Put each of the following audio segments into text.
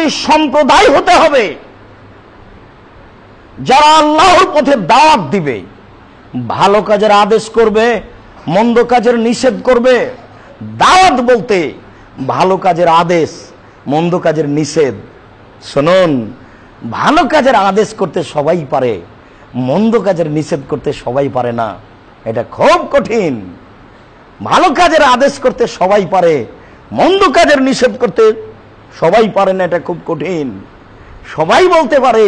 একটি সম্প্রদায় হতে হবে যারা আল্লাহর পথে দাওয়াত দিবে, ভালো কাজের আদেশ করবে, মন্দ কাজের নিষেধ করবে, দাওয়াত বলতে ভালো কাজের আদেশ, মন্দ কাজের নিষেধ। শুনুন, ভালো কাজের আদেশ করতে সবাই পারে, মন্দ কাজের নিষেধ করতে সবাই পারে না। এটা খুব কঠিন। ভালো কাজের আদেশ করতে সবাই পারে, মন্দ কাজের নিষেধ করতে সবাই পারে না, এটা খুব কঠিন। সবাই বলতে পারে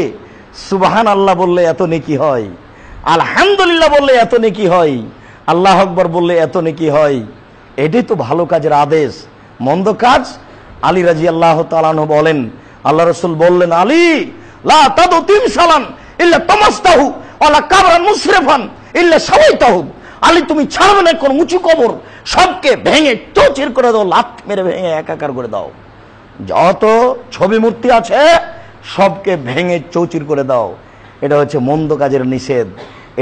সুবাহান আল্লাহ বললে এত নেকি হয়, আলহামদুলিল্লাহ বললে এত নেকি হয়, আল্লাহ আকবর বললে এত নেকি হয়। এটাই তো ভালো কাজের আদেশ। মন্দ কাজ? আলী রাজি আল্লাহ তালানো বলেন, আল্লাহ রসুল বললেন, আলী তিন সালান ওয়ালা কাবরান ইল্লা সাওয়াইতাহু। আলী, তুমি ছাড়বে না কোন উঁচু কবর, সবকে ভেঙে চৌচির করে দাও লাত মেরে ভেঙে একাকার করে দাও। যত ছবি মূর্তি আছে, সবকে ভেঙে চৌচির করে দাও। এটা হচ্ছে মন্দ কাজের নিষেধ।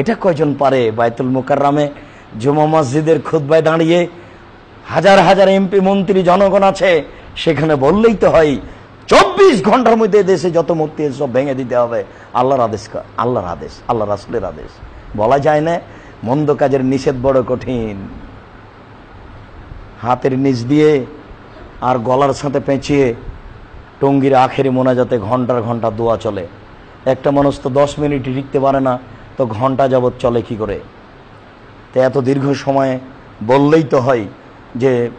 এটা কয়জন পারে বাইতুল মোকাররামে? জুমা মসজিদের খুদ্বায় দাঁড়িয়ে হাজার হাজার এমপি মন্ত্রী জনগণ আছে, সেখানে বললেই তো হয়, চব্বিশ ঘণ্টার মধ্যে দেশে যত মূর্তি আছে সব ভেঙে দিতে হবে। আল্লাহর আদেশ আল্লাহর আদেশ আল্লাহ রাসুলের আদেশ। বলা যায় না, মন্দ কাজের নিষেধ বড় কঠিন। হাতের নিচ দিয়ে আর গলার সাথে পেঁচিয়ে টঙ্গির আখেরি মোনাজাতে ঘণ্টার ঘণ্টা দোয়া চলে। একটা মানুষ তো দশ মিনিট টিকতে পারে না, তো ঘণ্টা যাবৎ চলে কি করে? তো এত দীর্ঘ সময়ে বললেই তো হয় যে,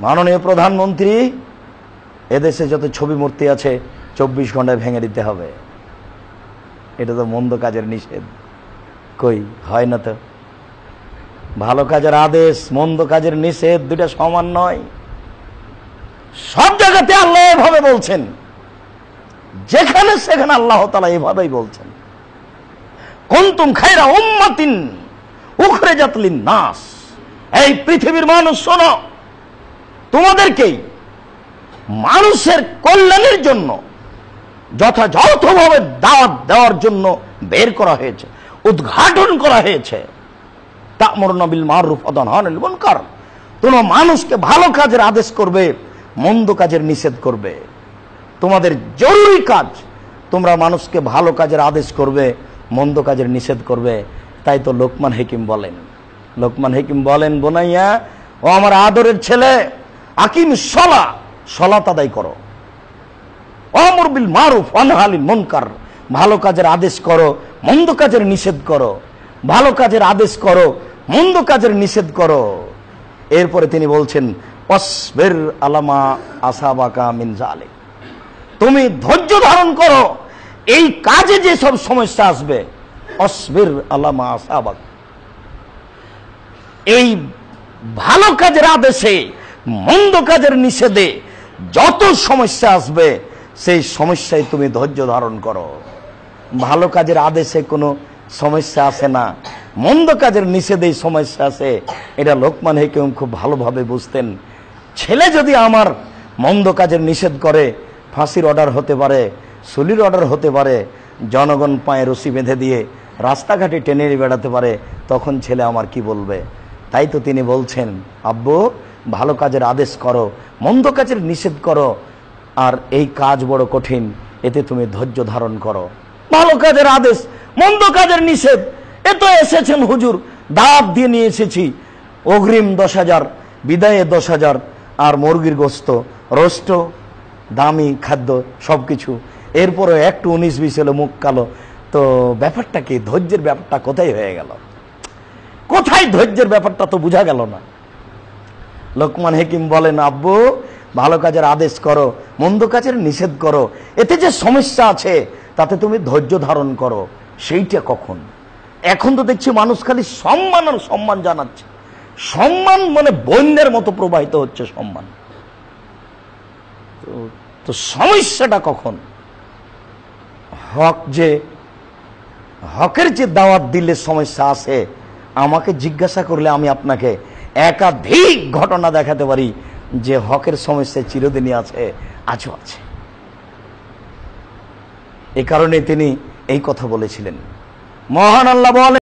মাননীয় প্রধানমন্ত্রী, এদেশে যত ছবি মূর্তি আছে, চব্বিশ ঘন্টায় ভেঙে দিতে হবে। এটা তো মন্দ কাজের নিষেধ। কই, হয় না তো? ভালো কাজের আদেশ, মন্দ কাজের নিষেধ দুটা সমান নয়। সব জায়গাতে আল্লাহ এভাবে বলছেন। যেখানে সেখানে আল্লাহ তালা এভাবেই বলছেন। কন্তুম খাইরা উম্মাতিন উখরে জাতলিন নাস এই পৃথিবীর মানুষ, শোনো তোমাদেরকেই মানুষের কল্যাণের জন্য, যথাযথভাবে দাওয়াত দেওয়ার জন্য বের করা হয়েছে, উদ্ঘাটন করা হয়েছে। তামর নবিল মারুফ অদনহানিল মুনকার। তোমরা মানুষকে ভালো কাজের আদেশ করবে মন্দ কাজের নিষেধ করবে। তোমাদের জরুরি কাজ। তোমরা মানুষকে ভালো কাজের আদেশ করবে, মন্দ কাজের নিষেধ করবে। তাই তো লোকমান হেকিম বলেন। লোকমান হেকিম বলেন, বোনাইয়া, ও আমার আদরের ছেলে, আকিম সলা সলা তাদাই করো। অমর বিল মারুফ অনহালিন মনকার। ভালো কাজের আদেশ করো, মন্দ কাজের নিষেধ করো। ভালো কাজের আদেশ করো, মন্দ কাজের নিষেধ করো। এরপরে তিনি বলছেন অসবের আলামা আসাবাকা মিন জালে তুমি ধৈর্য ধারণ করো, এই কাজে যে সব সমস্যা আসবে, অসবের আলামা আসাবাক। এই ভালো কাজের আদেশে, মন্দ কাজের নিষেধে যত সমস্যা আসবে, সেই সমস্যায় তুমি ধৈর্য ধারণ করো। ভালো কাজের আদেশে কোনো সমস্যা আসে না, মন্দ কাজের নিষেধেই সমস্যা আছে এটা লোকমান হেকেম খুব ভালোভাবে বুঝতেন। ছেলে যদি আমার মন্দ কাজের নিষেধ করে, ফাঁসির অর্ডার হতে পারে, সুলির অর্ডার হতে পারে, জনগণ পায়ে রশি বেঁধে দিয়ে রাস্তাঘাটে টেনে বেড়াতে পারে, তখন ছেলে আমার কি বলবে? তাই তো তিনি বলছেন, আব্বু, ভালো কাজের আদেশ করো, মন্দ কাজের নিষেধ করো, আর এই কাজ বড় কঠিন, এতে তুমি ধৈর্য ধারণ করো। ভালো কাজের আদেশ, মন্দ কাজের নিষেধ, এ তো এসেছেন হুজুর দাঁত দিয়ে নিয়ে এসেছি, অগ্রিম দশ হাজার, বিদায়ে দশ হাজার আর মুরগির গোস্ত, রোস্ট, দামি খাদ্য সব কিছু এরপরে একটু উনিশ বিশ হলো মুখ কালো। তো ব্যাপারটা কি? ধৈর্যের ব্যাপারটা কোথায় হয়ে গেল? কোথায় ধৈর্যের ব্যাপারটা তো বোঝা গেল না। লোকমান হেকিম বলেন, আব্বু, ভালো কাজের আদেশ করো, মন্দ কাজের নিষেধ করো। এতে যে সমস্যা আছে, তাতে তুমি ধৈর্য ধারণ করো। সেইটা কখন? এখন তো দেখছি মানুষ খালি সম্মান আর সম্মান জানাচ্ছে। সম্মান মানে বন্যের মতো প্রবাহিত হচ্ছে সম্মান। তো- সমস্যাটা কখন? হক যে, হকের যে দাওয়াত দিলে সমস্যা আছে, আমাকে জিজ্ঞাসা করলে আমি আপনাকে একাধিক ঘটনা দেখাতে পারি যে হকের সমস্যা চিরদিনই আছে, আজও আছে। এ কারণে তিনি এই কথা বলেছিলেন। মহান আল্লাহ বলেন